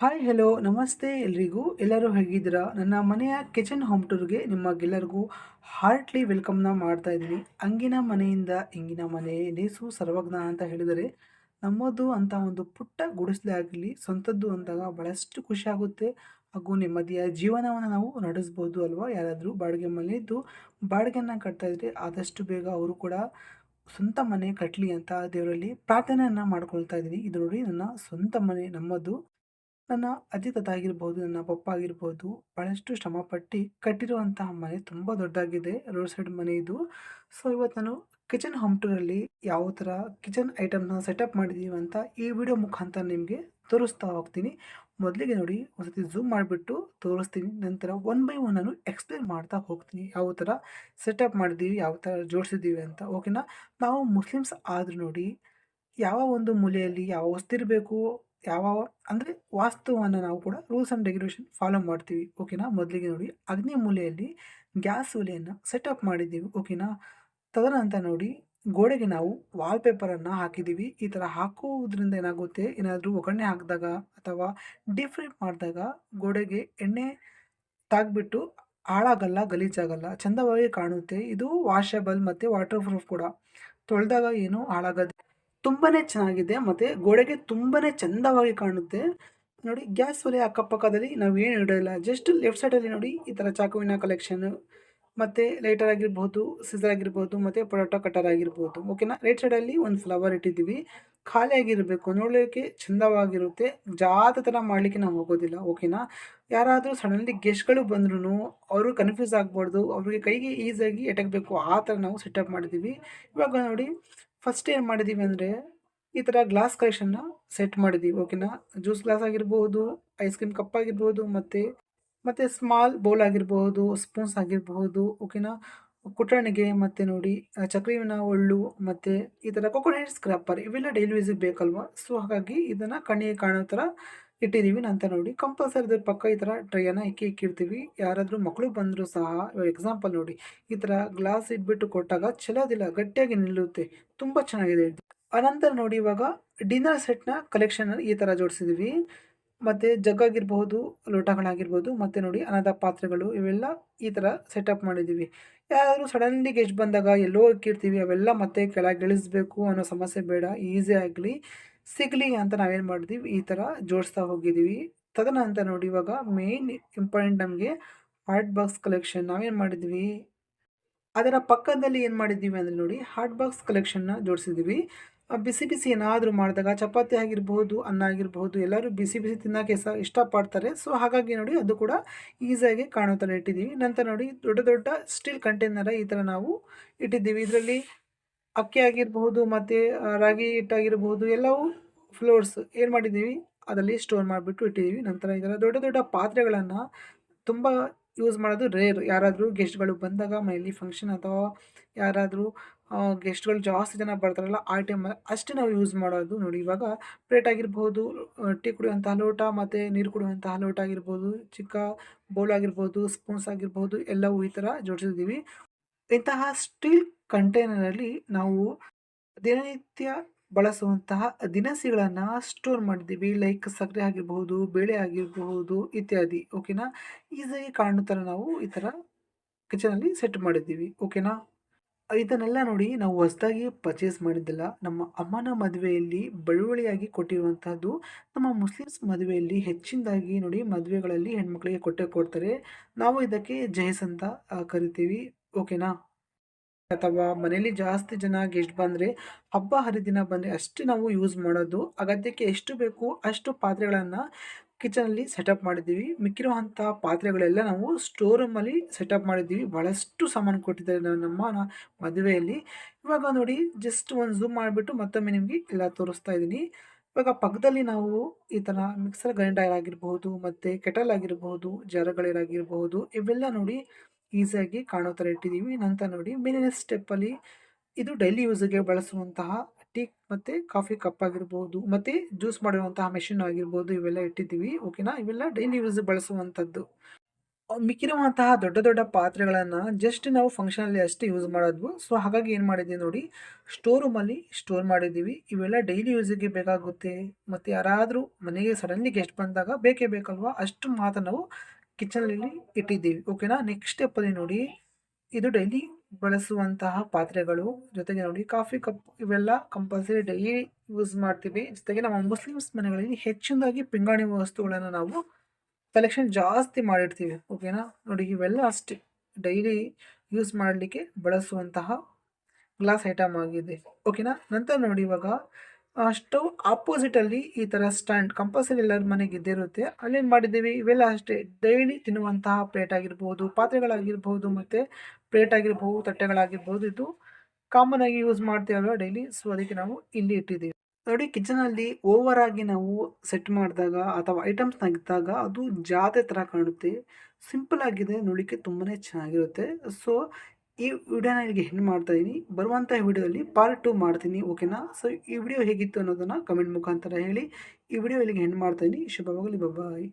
Hi hello ನಮಸ್ತೆ ಎಲ್ರಿಗೂ. ಎಲ್ಲರೂ ಹೇಗಿದ್ದೀರಾ? ನನ್ನ ಮನೆಯ ಕಿಚನ್ ಹೋಮ್ ಟೂರ್ಗೆ ನಿಮಗೆಲ್ಲರಿಗೂ ಹಾರ್ಟ್ಲಿ ವೆಲ್ಕಮ್ನ ಮಾಡ್ತಾ ಇದ್ದೀನಿ. ಅಂಗಿನ ಮನೆಯಿಂದ ಇಂಗಿನ ಮನೆ ನೇಸು ಸರ್ವಜ್ಞ ಅಂತ ಹೇಳಿದರೆ ನಮ್ಮದು ಅಂತ ಒಂದು ಪುಟ್ಟ ಗುಡಿಸಲೇ ಆಗಲಿ, ಸ್ವಂತದ್ದು ಅಂದಾಗ ಭಾಳಷ್ಟು ಖುಷಿ ಆಗುತ್ತೆ. ಹಾಗೂ ನೆಮ್ಮದಿಯ ಜೀವನವನ್ನು ನಾವು ನಡೆಸ್ಬೋದು ಅಲ್ವಾ? ಯಾರಾದರೂ ಬಾಡಿಗೆ ಮನೆ ಇದ್ದು ಬಾಡಿಗೆಯನ್ನು ಕಟ್ತಾ ಇದ್ದರೆ ಆದಷ್ಟು ಬೇಗ ಅವರು ಕೂಡ ಸ್ವಂತ ಮನೆ ಕಟ್ಟಲಿ ಅಂತ ದೇವರಲ್ಲಿ ಪ್ರಾರ್ಥನೆಯನ್ನು ಮಾಡ್ಕೊಳ್ತಾ ಇದ್ದೀನಿ. ಇದು ನನ್ನ ಸ್ವಂತ ಮನೆ, ನಮ್ಮದು. ನನ್ನ ಅಜ್ಜಿ ತಾತ ಆಗಿರ್ಬೋದು ನನ್ನ ಪಪ್ಪ ಆಗಿರ್ಬೋದು ಭಾಳಷ್ಟು ಶ್ರಮಪಟ್ಟು ಕಟ್ಟಿರುವಂತಹ ಮನೆ ತುಂಬ ದೊಡ್ಡದಾಗಿದೆ, ರೋಡ್ ಸೈಡ್ ಮನೆ ಇದು. ಸೊ ಇವತ್ತು ನಾನು ಕಿಚನ್ ಹೋಮ್ ಟೂರಲ್ಲಿ ಯಾವ ಥರ ಕಿಚನ್ ಐಟಮ್ನ ಸೆಟಪ್ ಮಾಡಿದ್ದೀವಿ ಅಂತ ಈ ವಿಡಿಯೋ ಮುಖಾಂತರ ನಿಮಗೆ ತೋರಿಸ್ತಾ ಹೋಗ್ತೀನಿ. ಮೊದಲಿಗೆ ನೋಡಿ, ಒಂದ್ಸತಿ ಝೂಮ್ ಮಾಡಿಬಿಟ್ಟು ತೋರಿಸ್ತೀನಿ, ನಂತರ ಒನ್ ಬೈ ಒನ್ ನಾನು ಎಕ್ಸ್ಪ್ಲೇನ್ ಮಾಡ್ತಾ ಹೋಗ್ತೀನಿ ಯಾವ ಥರ ಸೆಟಪ್ ಮಾಡಿದ್ದೀವಿ ಯಾವ ಥರ ಜೋಡಿಸಿದ್ದೀವಿ ಅಂತ ಓಕೆನಾ ನಾವು ಮುಸ್ಲಿಮ್ಸ್ ಆದರೂ ನೋಡಿ, ಯಾವ ಒಂದು ಮೂಲೆಯಲ್ಲಿ ಯಾವ ವಸ್ತಿರಬೇಕು ಯಾವ ಅಂದರೆ ವಾಸ್ತುವನ್ನು ನಾವು ಕೂಡ ರೂಲ್ಸ್ ಆ್ಯಂಡ್ ರೆಗ್ಯುಲೇಷನ್ ಫಾಲೋ ಮಾಡ್ತೀವಿ ಓಕೆನಾ ಮೊದಲಿಗೆ ನೋಡಿ, ಅಗ್ನಿ ಮೂಲೆಯಲ್ಲಿ ಗ್ಯಾಸ್ ಒಲೆಯನ್ನು ಸೆಟಪ್ ಮಾಡಿದ್ದೀವಿ ಓಕೆನಾ ತದನಂತರ ನೋಡಿ, ಗೋಡೆಗೆ ನಾವು ವಾಲ್ಪೇಪರನ್ನು ಹಾಕಿದ್ದೀವಿ. ಈ ಥರ ಹಾಕುವುದರಿಂದ ಏನಾಗುತ್ತೆ? ಏನಾದರೂ ಒಗ್ಗರಣೆ ಹಾಕಿದಾಗ ಅಥವಾ ಡೀಪ್ ಫ್ರೈ ಮಾಡಿದಾಗ ಗೋಡೆಗೆ ಎಣ್ಣೆ ತಾಗ್ಬಿಟ್ಟು ಹಾಳಾಗಲ್ಲ, ಗಲೀಜಾಗಲ್ಲ, ಚಂದವಾಗಿ ಕಾಣುತ್ತೆ. ಇದು ವಾಷಬಲ್ ಮತ್ತು ವಾಟರ್ ಪ್ರೂಫ್ ಕೂಡ. ತೊಳೆದಾಗ ಏನು ಹಾಳಾಗೋದು ತುಂಬಾ ಚೆನ್ನಾಗಿದೆ, ಮತ್ತು ಗೋಡೆಗೆ ತುಂಬಾ ಚಂದವಾಗಿ ಕಾಣುತ್ತೆ. ನೋಡಿ, ಗ್ಯಾಸ್ ಒಲೆ ಅಕ್ಕಪಕ್ಕದಲ್ಲಿ ನಾವು ಏನು ಇಡೋಲ್ಲ ಜಸ್ಟ್ ಲೆಫ್ಟ್ ಸೈಡಲ್ಲಿ ನೋಡಿ, ಈ ಥರ ಚಾಕುವಿನ ಕಲೆಕ್ಷನ್ ಮತ್ತು ಲೈಟರ್ ಆಗಿರ್ಬೋದು ಸಿಸರ್ ಆಗಿರ್ಬೋದು, ಮತ್ತು ಪೊಟೊಟೊ ಕಟರ್ ಆಗಿರ್ಬೋದು. ಓಕೆನಾ ರೈಟ್ ಸೈಡಲ್ಲಿ ಒಂದು ಫ್ಲವರ್ ಇಟ್ಟಿದ್ದೀವಿ. ಖಾಲಿಯಾಗಿರಬೇಕು ನೋಡಲಿಕ್ಕೆ ಚಂದವಾಗಿರುತ್ತೆ. ಜಾತ ಥರ ಮಾಡಲಿಕ್ಕೆ ನಾವು ಹೋಗೋದಿಲ್ಲ ಓಕೆನಾ ಯಾರಾದರೂ ಸಡನ್ಲಿ ಗೆಸ್ಟ್ಗಳು ಬಂದ್ರೂ ಅವರು ಕನ್ಫ್ಯೂಸ್ ಆಗ್ಬಾರ್ದು, ಅವ್ರಿಗೆ ಕೈಗೆ ಈಸಿಯಾಗಿ ಎಟಕಬೇಕು ಆ ಥರ ನಾವು ಸೆಟಪ್ ಮಾಡಿದ್ದೀವಿ. ಇವಾಗ ನೋಡಿ ಫಸ್ಟ್ ಏನು ಮಾಡಿದ್ದೀವಿ ಅಂದರೆ, ಈ ಥರ ಗ್ಲಾಸ್ ಕಲೆಕ್ಷನ್ನ ಸೆಟ್ ಮಾಡಿದ್ದೀವಿ ಓಕೆನಾ ಜ್ಯೂಸ್ ಗ್ಲಾಸ್ ಆಗಿರ್ಬೋದು ಐಸ್ ಕ್ರೀಮ್ ಕಪ್ ಆಗಿರ್ಬೋದು, ಮತ್ತು ಮತ್ತು ಸ್ಮಾಲ್ ಬೌಲ್ ಆಗಿರ್ಬೋದು ಸ್ಪೂನ್ಸ್ ಆಗಿರಬಹುದು ಓಕೆನಾ ಕುಟಣಿಗೆ ಮತ್ತು ನೋಡಿ ಚಕ್ರಿವಿನ ಒಳ್ಳು, ಮತ್ತು ಈ ಥರ ಕೊಕೊನೆಟ್ ಸ್ಕ್ರಾಪರ್ ಇವೆಲ್ಲ ಡೈಲಿ ಯೂಸಿಗೆ ಬೇಕಲ್ವಾ? ಸೊ ಹಾಗಾಗಿ ಇದನ್ನು ಕಣ್ಣಿಗೆ ಕಾಣೋ ಥರ ಇಟ್ಟಿದ್ದೀವಿ ನಂತರ ನೋಡಿ. ಕಂಪಲ್ಸರಿ ಇದ್ರ ಪಕ್ಕ ಈ ಥರ ಟ್ರೈಯನ್ನು ಇಕ್ಕಿ ಇಕ್ಕಿರ್ತೀವಿ ಯಾರಾದರೂ ಮಕ್ಕಳು ಬಂದರೂ ಸಹ ಎಕ್ಸಾಂಪಲ್ ನೋಡಿ, ಈ ಥರ ಗ್ಲಾಸ್ ಇಟ್ಬಿಟ್ಟು ಕೊಟ್ಟಾಗ ಚೆಲ್ಲೋದಿಲ್ಲ ಗಟ್ಟಿಯಾಗಿ ನಿಲ್ಲುತ್ತೆ. ತುಂಬ ಚೆನ್ನಾಗಿದೆ. ಅನಂತರ ನೋಡಿ ಇವಾಗ ಡಿನ್ನರ್ ಸೆಟ್ನ ಕಲೆಕ್ಷನ್ ಈ ಥರ ಜೋಡಿಸಿದ್ದೀವಿ ಮತ್ತು ಜಗ್ಗಾಗಿರ್ಬೋದು ಲೋಟಗಳಾಗಿರ್ಬೋದು ಮತ್ತು ನೋಡಿ ಅನಾಥ ಪಾತ್ರೆಗಳು, ಇವೆಲ್ಲ ಈ ಥರ ಸೆಟಪ್ ಮಾಡಿದ್ದೀವಿ ಯಾರಾದರೂ ಸಡನ್ಲಿ ಗೆಸ್ಟ್ ಬಂದಾಗ ಎಲ್ಲೋ ಇಕ್ಕಿರ್ತೀವಿ ಅವೆಲ್ಲ ಮತ್ತೆ ಕೆಳಗೆ ಇಳಿಸ್ಬೇಕು ಅನ್ನೋ ಸಮಸ್ಯೆ ಬೇಡ ಈಸಿ ಆಗಲಿ. ಸಿಗಲಿ ಅಂತ ನಾವೇನು ಮಾಡಿದ್ವಿ ಈ ಥರ ಜೋಡಿಸ್ತಾ ಹೋಗಿದ್ದೀವಿ. ತದನಂತರ ನೋಡಿ ಇವಾಗ ಮೇಯ್ನ್ ಇಂಪಾರ್ಟೆಂಟ್ ನಮಗೆ ಹಾರ್ಟ್ ಬಾಕ್ಸ್ ಕಲೆಕ್ಷನ್ ನಾವೇನು ಮಾಡಿದ್ವಿ? ಅದರ ಪಕ್ಕದಲ್ಲಿ ಏನು ಮಾಡಿದ್ದೀವಿ ಅಂದರೆ ನೋಡಿ ಹಾರ್ಟ್ ಬಾಕ್ಸ್ ಕಲೆಕ್ಷನ್ನ ಜೋಡಿಸಿದ್ದೀವಿ. ಬಿಸಿ ಬಿಸಿ ಏನಾದರೂ ಮಾಡಿದಾಗ, ಚಪಾತಿ ಆಗಿರ್ಬೋದು, ಅನ್ನ ಆಗಿರ್ಬೋದು, ಎಲ್ಲರೂ ಬಿಸಿ ಬಿಸಿ ತಿನ್ನೋಕ್ಕೆ ಸಹ ಇಷ್ಟಪಡ್ತಾರೆ. ಸೊ ಹಾಗಾಗಿ ನೋಡಿ ಅದು ಕೂಡ ಈಸಿಯಾಗಿ ಕಾಣೋ ಥರ ಇಟ್ಟಿದ್ದೀವಿ. ನಂತರ ನೋಡಿ ದೊಡ್ಡ ದೊಡ್ಡ ಸ್ಟೀಲ್ ಕಂಟೈನರ ಈ ಥರ ನಾವು ಇಟ್ಟಿದ್ದೀವಿ. ಇದರಲ್ಲಿ ಅಕ್ಕಿ ಆಗಿರಬಹುದು, ಮತ್ತು ರಾಗಿ ಹಿಟ್ಟಾಗಿರ್ಬೋದು ಎಲ್ಲವೂ ಫ್ಲೋರ್ಸ್ ಏನು ಮಾಡಿದ್ದೀವಿ, ಅದರಲ್ಲಿ ಸ್ಟೋರ್ ಮಾಡಿಬಿಟ್ಟು ಇಟ್ಟಿದ್ದೀವಿ. ನಂತರ ಇದರ ದೊಡ್ಡ ದೊಡ್ಡ ಪಾತ್ರೆಗಳನ್ನು ತುಂಬ ಯೂಸ್ ಮಾಡೋದು ರೇರ್ ಯಾರಾದರೂ ಗೆಸ್ಟ್ಗಳು ಬಂದಾಗ ಮನೆಯಲ್ಲಿ ಫಂಕ್ಷನ್ ಅಥವಾ ಯಾರಾದರೂ ಗೆಸ್ಟ್ಗಳು ಜಾಸ್ತಿ ಜನ ಬರ್ತಾರಲ್ಲ, ಆ ಟೈಮಲ್ಲಿ ಅಷ್ಟೇ ನಾವು ಯೂಸ್ ಮಾಡೋದು ನೋಡಿ. ಇವಾಗ ಪ್ಲೇಟ್ ಆಗಿರ್ಬೋದು ಟೀ ಕುಡಿಯುವಂತಹ ಲೋಟ, ಮತ್ತು ನೀರು ಕುಡಿಯುವಂತಹ ಲೋಟ ಆಗಿರ್ಬೋದು ಚಿಕ್ಕ ಬೌಲ್ ಆಗಿರ್ಬೋದು ಸ್ಪೂನ್ಸ್ ಆಗಿರ್ಬೋದು ಎಲ್ಲವೂ ಈ ಥರ ಜೋಡಿಸಿದ್ದೀವಿ. ಇಂತಹ ಸ್ಟೀಲ್ ಕಂಟೈನರಲ್ಲಿ ನಾವು ದಿನನಿತ್ಯ ಬಳಸುವಂತಹ ದಿನಸಿಗಳನ್ನು ಸ್ಟೋರ್ ಮಾಡಿದ್ದೀವಿ. ಲೈಕ್ ಸಕ್ಕರೆ ಆಗಿರಬಹುದು, ಬೇಳೆ ಆಗಿರಬಹುದು ಇತ್ಯಾದಿ. ಓಕೆನಾ ಈಸಿಯಾಗಿ ಕಾಣೋ ಥರ ನಾವು ಈ ಥರ ಕಿಚನಲ್ಲಿ ಸೆಟ್ ಮಾಡಿದ್ದೀವಿ. ಓಕೆನಾ ಇದನ್ನೆಲ್ಲ ನೋಡಿ ನಾವು ಹೊಸದಾಗಿ ಪರ್ಚೇಸ್ ಮಾಡಿದ್ದಲ್ಲ ನಮ್ಮ ಅಮ್ಮನ ಮದುವೆಯಲ್ಲಿ ಬಳುವಳಿಯಾಗಿ ಕೊಟ್ಟಿರುವಂತಹದ್ದು ನಮ್ಮ ಮುಸ್ಲಿಮ್ಸ್ ಮದುವೆಯಲ್ಲಿ ಹೆಚ್ಚಿನದಾಗಿ ನೋಡಿ ಮದುವೆಗಳಲ್ಲಿ ಹೆಣ್ಮಕ್ಳಿಗೆ ಕೊಟ್ಟೆ ಕೊಡ್ತಾರೆ. ನಾವು ಇದಕ್ಕೆ ಜಯಸ್ ಅಂತ ಕರಿತೀವಿ. ಓಕೆನಾ? ಅಥವಾ ಮನೆಯಲ್ಲಿ ಜಾಸ್ತಿ ಜನ ಗೆಸ್ಟ್ ಬಂದರೆ ಹಬ್ಬ ಹರಿದಿನ ಬಂದರೆ ಅಷ್ಟೇ ನಾವು ಯೂಸ್ ಮಾಡೋದು, ಅಗತ್ಯಕ್ಕೆ ಎಷ್ಟು ಬೇಕು ಅಷ್ಟು ಪಾತ್ರೆಗಳನ್ನು ಕಿಚನಲ್ಲಿ ಸೆಟಪ್ ಮಾಡಿದ್ದೀವಿ. ಮಿಕ್ಕಿರುವಂಥ ಪಾತ್ರೆಗಳೆಲ್ಲ ನಾವು ಸ್ಟೋರ್ ರೂಮಲ್ಲಿ ಸೆಟಪ್ ಮಾಡಿದ್ದೀವಿ. ಭಾಳಷ್ಟು ಸಾಮಾನು ಕೊಟ್ಟಿದ್ದಾರೆ ನಮ್ಮ ಮದುವೆಯಲ್ಲಿ. ಇವಾಗ ನೋಡಿ ಜಸ್ಟ್ ಒಂದು ಝೂಮ್ ಮಾಡಿಬಿಟ್ಟು ಮತ್ತೊಮ್ಮೆ ನಿಮಗೆ ಎಲ್ಲ ತೋರಿಸ್ತಾ ಇದ್ದೀನಿ. ಇವಾಗ ಪಕ್ಕದಲ್ಲಿ ನಾವು ಈ ಥರ ಮಿಕ್ಸರ್ ಗ್ರೈಂಡರ್ ಆಗಿರ್ಬೋದು, ಮತ್ತು ಕೆಟಲ್ ಆಗಿರ್ಬೋದು ಜರಗಳಿರಾಗಿರ್ಬೋದು ಇವೆಲ್ಲ ನೋಡಿ ಈಸಿಯಾಗಿ ಕಾಣೋ ಥರ ಇಟ್ಟಿದ್ದೀವಿ. ನಂತರ ನೋಡಿ, ಮೇಲಿನ ಸ್ಟೆಪ್ಪಲ್ಲಿ ಇದು ಡೈಲಿ ಯೂಸಿಗೆ ಬಳಸುವಂತಹ ಟೀ ಮತ್ತು ಕಾಫಿ ಕಪ್ ಆಗಿರ್ಬೋದು, ಮತ್ತು ಜ್ಯೂಸ್ ಮಾಡಿರುವಂತಹ ಮೆಷಿನ್ ಆಗಿರ್ಬೋದು, ಇವೆಲ್ಲ ಇಟ್ಟಿದ್ದೀವಿ. ಓಕೆನಾ ಇವೆಲ್ಲ ಡೈಲಿ ಯೂಸ್ ಬಳಸುವಂಥದ್ದು. ಮಿಕ್ಕಿರುವಂತಹ ದೊಡ್ಡ ದೊಡ್ಡ ಪಾತ್ರೆಗಳನ್ನು ಜಸ್ಟ್ ನಾವು ಫಂಕ್ಷನಲ್ಲಿ ಅಷ್ಟೇ ಯೂಸ್ ಮಾಡೋದು ಸೊ ಹಾಗಾಗಿ ಏನು ಮಾಡಿದ್ದೀವಿ ನೋಡಿ ಸ್ಟೋರ್ ರೂಮಲ್ಲಿ ಸ್ಟೋರ್ ಮಾಡಿದ್ದೀವಿ. ಇವೆಲ್ಲ ಡೈಲಿ ಯೂಸಿಗೆ ಬೇಕಾಗುತ್ತೆ. ಮತ್ತು ಯಾರಾದರೂ ಮನೆಗೆ ಸಡನ್ಲಿ ಗೆಸ್ಟ್ ಬಂದಾಗ ಬೇಕೇ ಬೇಕಲ್ವಾ? ಅಷ್ಟು ಮಾತ್ರ ನಾವು ಕಿಚನಲ್ಲಿ ಇಟ್ಟಿದ್ದೀವಿ. ಓಕೆನಾ ನೆಕ್ಸ್ಟ್ ಸ್ಟೆಪ್ಪಲ್ಲಿ ನೋಡಿ, ಇದು ಡೈಲಿ ಬಳಸುವಂತಹ ಪಾತ್ರೆಗಳು. ಜೊತೆಗೆ ನೋಡಿ ಕಾಫಿ ಕಪ್ ಇವೆಲ್ಲ ಕಂಪಲ್ಸರಿ ಡೈಲಿ ಯೂಸ್ ಮಾಡ್ತೀವಿ. ಜೊತೆಗೆ ನಮ್ಮ ಮುಸ್ಲಿಮ್ಸ್ ಮನೆಗಳಲ್ಲಿ ಹೆಚ್ಚಿನದಾಗಿ ಪಿಂಗಾಣಿ ವಸ್ತುಗಳನ್ನು ನಾವು ಕಲೆಕ್ಷನ್ ಜಾಸ್ತಿ ಮಾಡಿರ್ತೀವಿ. ಓಕೆನಾ ನೋಡಿ, ಇವೆಲ್ಲ ಅಷ್ಟೇ. ಡೈಲಿ ಯೂಸ್ ಮಾಡಲಿಕ್ಕೆ ಬಳಸುವಂತಹ ಗ್ಲಾಸ್ ಐಟಮ್ ಆಗಿದೆ. ಓಕೆನಾ ನಂತರ ನೋಡಿ ಇವಾಗ ಸ್ಟವ್ ಆಪೋಸಿಟಲ್ಲಿ ಈ ಥರ ಸ್ಟ್ಯಾಂಡ್ ಕಂಪಲ್ಸರಿ ಎಲ್ಲರ ಮನೆಗೆ ಇದ್ದೇ ಇರುತ್ತೆ. ಅಲ್ಲೇನು ಮಾಡಿದ್ದೀವಿ? ಇವೆಲ್ಲ ಅಷ್ಟೇ. ಡೈಲಿ ತಿನ್ನುವಂತಹ ಪ್ಲೇಟ್ ಆಗಿರ್ಬೋದು, ಪಾತ್ರೆಗಳಾಗಿರ್ಬೋದು ಮತ್ತು ಪ್ಲೇಟ್ ಆಗಿರ್ಬೋದು, ತಟ್ಟೆಗಳಾಗಿರ್ಬೋದು ಇದು ಕಾಮನ್ ಆಗಿ ಯೂಸ್ ಮಾಡ್ತೀವಲ್ವ ಡೈಲಿ ಸೊ ಅದಕ್ಕೆ ನಾವು ಇಲ್ಲಿ ಇಟ್ಟಿದ್ದೀವಿ. ನೋಡಿ ಕಿಚನಲ್ಲಿ ಓವರ್ ಆಗಿ ನಾವು ಸೆಟ್ ಮಾಡಿದಾಗ ಅಥವಾ ಐಟಮ್ಸ್ ತೆಗೆದಾಗ ಅದು ಜಾತೆ ಥರ ಕಾಣುತ್ತೆ. ಸಿಂಪಲ್ ಆಗಿದೆ, ನೋಡಲಿಕ್ಕೆ ತುಂಬಾ ಚೆನ್ನಾಗಿರುತ್ತೆ. ಸೊ ಈ ವಿಡಿಯೋನ ಇಲ್ಲಿಗೆ ಹೆಣ್ಣು ಮಾಡ್ತಾ ಇದ್ದೀನಿ ಬರುವಂಥ ವಿಡಿಯೋದಲ್ಲಿ ಪಾರ್ಟ್ ಟು ಮಾಡ್ತೀನಿ ಓಕೆನಾ ಸೊ ಈ ವಿಡಿಯೋ ಹೇಗಿತ್ತು ಅನ್ನೋದನ್ನು ಕಮೆಂಟ್ ಮುಖಾಂತರ ಹೇಳಿ. ಈ ವಿಡಿಯೋ ಇಲ್ಲಿಗೆ ಹೆಣ್ಣು ಮಾಡ್ತಾ ಇದ್ದೀನಿ ಶುಭವಾಗಲಿ ಬಾಯ್